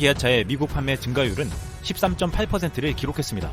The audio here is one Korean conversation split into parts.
기아차의 미국 판매 증가율은 13.8%를 기록했습니다.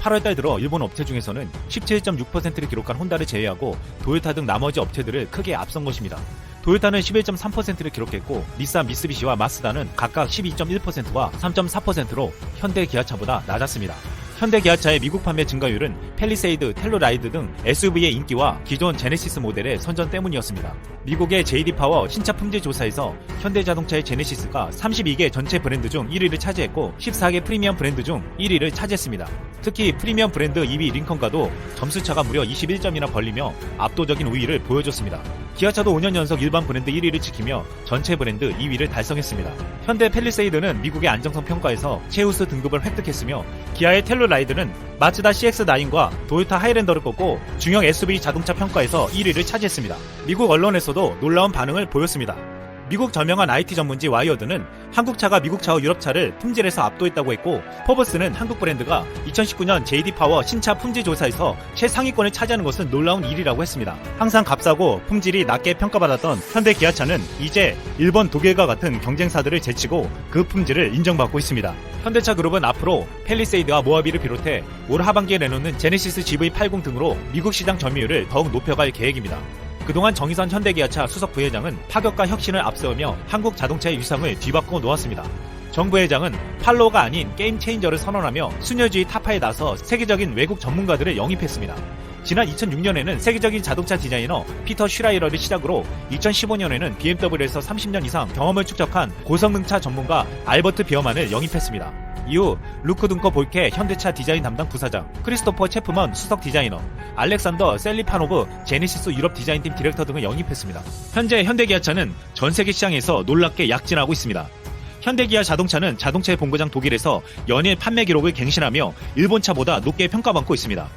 8월달 들어 일본 업체 중에서는 17.6%를 기록한 혼다를 제외하고 도요타 등 나머지 업체들을 크게 앞선 것입니다. 도요타는 11.3%를 기록했고 닛산 미쓰비시와 마스다는 각각 12.1%와 3.4%로 현대 기아차보다 낮았습니다. 현대 기아차의 미국 판매 증가율은 펠리세이드, 텔로라이드 등 SUV의 인기와 기존 제네시스 모델의 선전 때문이었습니다. 미국의 JD 파워 신차 품질 조사에서 현대자동차의 제네시스가 32개 전체 브랜드 중 1위를 차지했고 14개 프리미엄 브랜드 중 1위를 차지했습니다. 특히 프리미엄 브랜드 2위 링컨과도 점수차가 무려 21점이나 벌리며 압도적인 우위를 보여줬습니다. 기아차도 5년 연속 일반 브랜드 1위를 지키며 전체 브랜드 2위를 달성했습니다. 현대 펠리세이드는 미국의 안정성 평가에서 최우수 등급을 획득했으며 기아의 텔로라이드는 마츠다 CX-9과 도요타 하이랜더를 꺾고 중형 SUV 자동차 평가에서 1위를 차지했습니다. 미국 언론에서도 놀라운 반응을 보였습니다. 미국 저명한 IT 전문지 와이어드는 한국 차가 미국 차와 유럽 차를 품질에서 압도했다고 했고 포브스는 한국 브랜드가 2019년 JD 파워 신차 품질 조사에서 최상위권을 차지하는 것은 놀라운 일이라고 했습니다. 항상 값싸고 품질이 낮게 평가받았던 현대 기아차는 이제 일본, 독일과 같은 경쟁사들을 제치고 그 품질을 인정받고 있습니다. 현대차 그룹은 앞으로 펠리세이드와 모하비를 비롯해 올 하반기에 내놓는 제네시스 GV80 등으로 미국 시장 점유율을 더욱 높여갈 계획입니다. 그동안 정의선 현대기아차 수석 부회장은 파격과 혁신을 앞세우며 한국 자동차의 위상을 뒤바꿔 놓았습니다. 정 부회장은 팔로우가 아닌 게임 체인저를 선언하며 순혈주의 타파에 나서 세계적인 외국 전문가들을 영입했습니다. 지난 2006년에는 세계적인 자동차 디자이너 피터 슈라이러를 시작으로 2015년에는 BMW에서 30년 이상 경험을 축적한 고성능차 전문가 알버트 비어만을 영입했습니다. 이후 루크 둔커 볼케 현대차 디자인 담당 부사장, 크리스토퍼 체프먼 수석 디자이너, 알렉산더 셀리파노브 제네시스 유럽 디자인팀 디렉터 등을 영입했습니다. 현재 현대기아차는 전 세계 시장에서 놀랍게 약진하고 있습니다. 현대기아 자동차는 자동차의 본고장 독일에서 연일 판매 기록을 갱신하며 일본차보다 높게 평가받고 있습니다.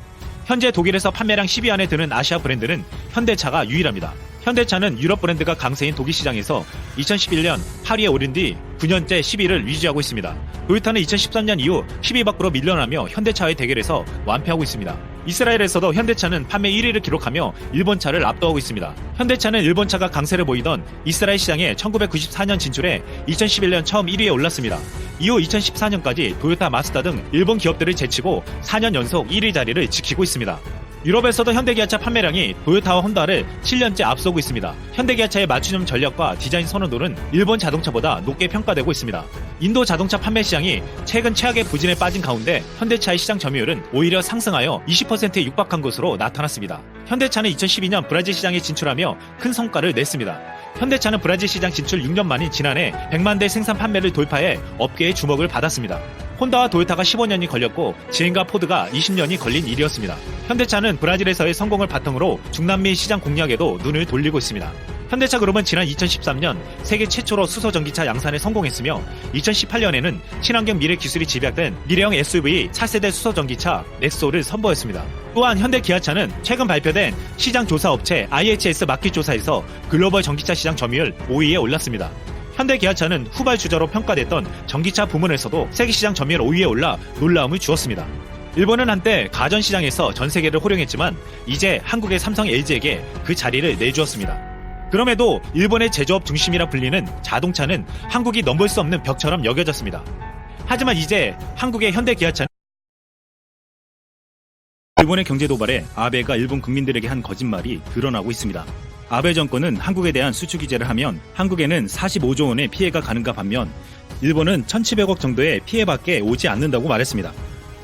현재 독일에서 판매량 10위 안에 드는 아시아 브랜드는 현대차가 유일합니다. 현대차는 유럽 브랜드가 강세인 독일 시장에서 2011년 8위에 오른 뒤 9년째 10위를 유지하고 있습니다. 도요타는 2013년 이후 10위 밖으로 밀려나며 현대차의 대결에서 완패하고 있습니다. 이스라엘에서도 현대차는 판매 1위를 기록하며 일본차를 압도하고 있습니다. 현대차는 일본차가 강세를 보이던 이스라엘 시장에 1994년 진출해 2011년 처음 1위에 올랐습니다. 이후 2014년까지 도요타 마스다 등 일본 기업들을 제치고 4년 연속 1위 자리를 지키고 있습니다. 유럽에서도 현대기아차 판매량이 도요타와 혼다를 7년째 앞서고 있습니다. 현대기아차의 맞춤형 전략과 디자인 선호도는 일본 자동차보다 높게 평가되고 있습니다. 인도 자동차 판매 시장이 최근 최악의 부진에 빠진 가운데 현대차의 시장 점유율은 오히려 상승하여 20%에 육박한 것으로 나타났습니다. 현대차는 2012년 브라질 시장에 진출하며 큰 성과를 냈습니다. 현대차는 브라질 시장 진출 6년 만인 지난해 100만 대 생산 판매를 돌파해 업계의 주목을 받았습니다. 혼다와 도요타가 15년이 걸렸고 지인과 포드가 20년이 걸린 일이었습니다. 현대차는 브라질에서의 성공을 바탕으로 중남미 시장 공략에도 눈을 돌리고 있습니다. 현대차 그룹은 지난 2013년 세계 최초로 수소 전기차 양산에 성공했으며 2018년에는 친환경 미래 기술이 집약된 미래형 SUV 4세대 수소 전기차 넥소를 선보였습니다. 또한 현대 기아차는 최근 발표된 시장 조사 업체 IHS 마켓 조사에서 글로벌 전기차 시장 점유율 5위에 올랐습니다. 현대 기아차는 후발 주자로 평가됐던 전기차 부문에서도 세계 시장 점유율 5위에 올라 놀라움을 주었습니다. 일본은 한때 가전 시장에서 전 세계를 호령했지만 이제 한국의 삼성 LG에게 그 자리를 내주었습니다. 그럼에도 일본의 제조업 중심이라 불리는 자동차는 한국이 넘볼 수 없는 벽처럼 여겨졌습니다. 하지만 이제 한국의 현대 기아차는 일본의 경제 도발에 아베가 일본 국민들에게 한 거짓말이 드러나고 있습니다. 아베 정권은 한국에 대한 수출 규제를 하면 한국에는 45조 원의 피해가 가는가 반면 일본은 1,700억 정도의 피해밖에 오지 않는다고 말했습니다.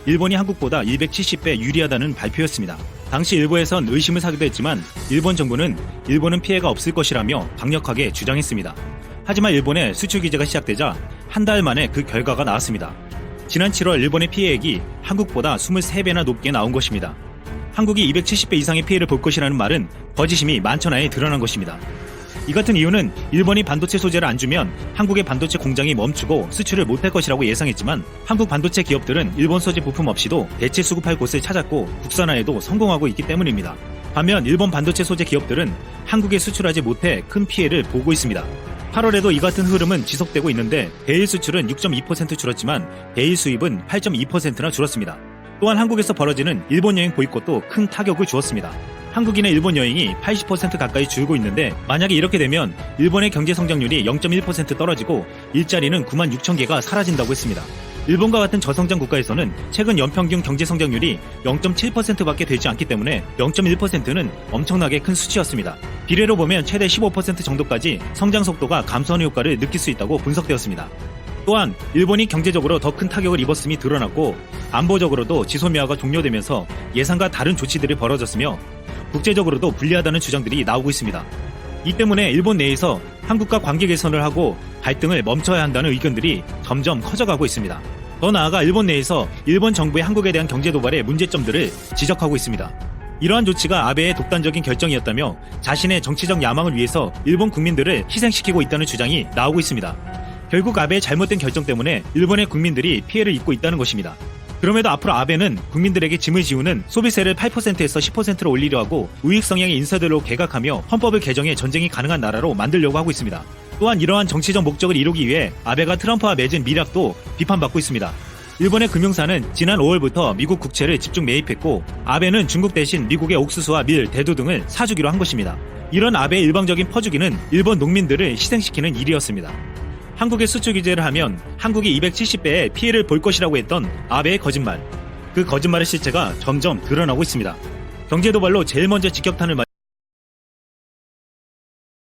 일본이 한국보다 270배 유리하다는 발표였습니다. 당시 일부에선 의심을 사기도 했지만 일본 정부는 일본은 피해가 없을 것이라며 강력하게 주장했습니다. 하지만 일본의 수출 규제가 시작되자 한 달 만에 그 결과가 나왔습니다. 지난 7월 일본의 피해액이 한국보다 23배나 높게 나온 것입니다. 한국이 270배 이상의 피해를 볼 것이라는 말은 거짓임이 만천하에 드러난 것입니다. 이 같은 이유는 일본이 반도체 소재를 안 주면 한국의 반도체 공장이 멈추고 수출을 못할 것이라고 예상했지만 한국 반도체 기업들은 일본 소재 부품 없이도 대체 수급할 곳을 찾았고 국산화에도 성공하고 있기 때문입니다. 반면 일본 반도체 소재 기업들은 한국에 수출하지 못해 큰 피해를 보고 있습니다. 8월에도 이 같은 흐름은 지속되고 있는데 대일 수출은 6.2% 줄었지만 대일 수입은 8.2%나 줄었습니다. 또한 한국에서 벌어지는 일본 여행 보이콧도 큰 타격을 주었습니다. 한국인의 일본 여행이 80% 가까이 줄고 있는데 만약에 이렇게 되면 일본의 경제 성장률이 0.1% 떨어지고 일자리는 9만 6천 개가 사라진다고 했습니다. 일본과 같은 저성장 국가에서는 최근 연평균 경제 성장률이 0.7%밖에 되지 않기 때문에 0.1%는 엄청나게 큰 수치였습니다. 비례로 보면 최대 15% 정도까지 성장 속도가 감소하는 효과를 느낄 수 있다고 분석되었습니다. 또한 일본이 경제적으로 더 큰 타격을 입었음이 드러났고 안보적으로도 지소미아가 종료되면서 예상과 다른 조치들이 벌어졌으며 국제적으로도 불리하다는 주장들이 나오고 있습니다. 이 때문에 일본 내에서 한국과 관계 개선을 하고 갈등을 멈춰야 한다는 의견들이 점점 커져가고 있습니다. 더 나아가 일본 내에서 일본 정부의 한국에 대한 경제 도발의 문제점들을 지적하고 있습니다. 이러한 조치가 아베의 독단적인 결정이었다며 자신의 정치적 야망을 위해서 일본 국민들을 희생시키고 있다는 주장이 나오고 있습니다. 결국 아베의 잘못된 결정 때문에 일본의 국민들이 피해를 입고 있다는 것입니다. 그럼에도 앞으로 아베는 국민들에게 짐을 지우는 소비세를 8%에서 10%로 올리려 하고 우익 성향의 인사들로 개각하며 헌법을 개정해 전쟁이 가능한 나라로 만들려고 하고 있습니다. 또한 이러한 정치적 목적을 이루기 위해 아베가 트럼프와 맺은 미락도 비판받고 있습니다. 일본의 금융사는 지난 5월부터 미국 국채를 집중 매입했고 아베는 중국 대신 미국의 옥수수와 밀, 대두 등을 사주기로 한 것입니다. 이런 아베의 일방적인 퍼주기는 일본 농민들을 희생시키는 일이었습니다. 한국에 수출 규제를 하면 한국이 270배의 피해를 볼 것이라고 했던 아베의 거짓말. 그 거짓말의 실체가 점점 드러나고 있습니다. 경제 도발로 제일 먼저 직격탄을 맞